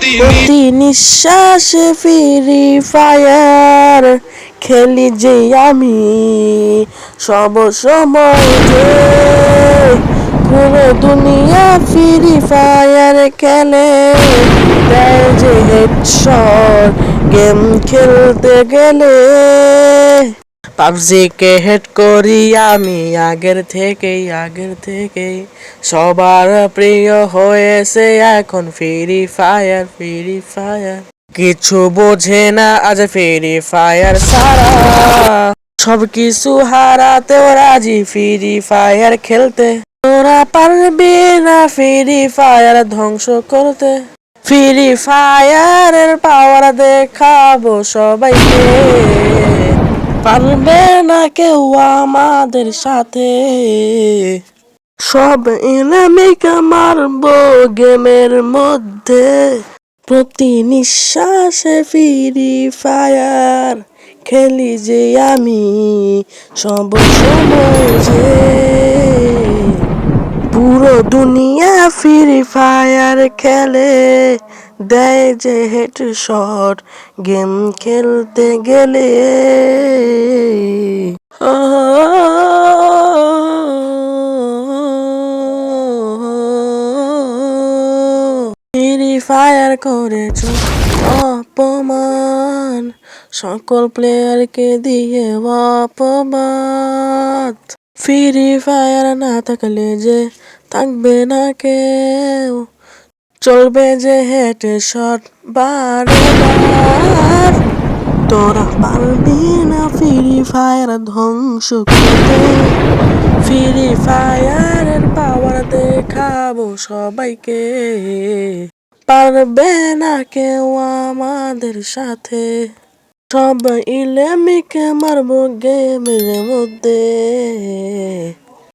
প্রতি নিঃশ্বাসে ফিরি ফায়ার খেলি যে আমি। সব সময় যে পুরো দুনিয়া ফিরি ফায়ার খেলে, দেয় যে হেডশট গেম খেলতে গেলে। পাবজিকে হেড করি আমি আগের থেকেই আগের থেকেই। সবার প্রিয় হয়েছে এখন ফ্রি ফায়ার ফ্রি ফায়ার কিছু বোঝে না আজ ফ্রি ফায়ার সারা সব কিছু হারাতেও রাজি ফ্রি ফায়ার খেলতে। তোরা পারবি না ফ্রি ফায়ার ধ্বংস করতে। ফ্রি ফায়ারের পাওয়ার দেখাবো সবাইকে। পারবে না কেউ আমাদের সাথে। সব এনামিকে মারবো গেমের মধ্যে। প্রতি নিঃশ্বাসে ফিরি ফায়ার খেলি যে আমি। সব সময় যে পুরো দুনিয়া ফ্রি ফায়ার খেলে দেয় যে হেড শট গেম খেলতে গেলে ফ্রি ফায়ার করেছ অপমান সকল প্লেয়ারকে দিয়ে অপবাদ ফ্রি ফায়ার না থাকলে যে থাকবে না কেউ চলবে যে হেড শট বার তোরা পারবি না ফ্রি ফায়ার ধ্বংস করতে ফ্রি ফায়ারের পাওয়ার দেখাবো সবাইকে পারবে না কেউ আমাদের সাথে সব ইলেমিকে মারবো গেমের মধ্যে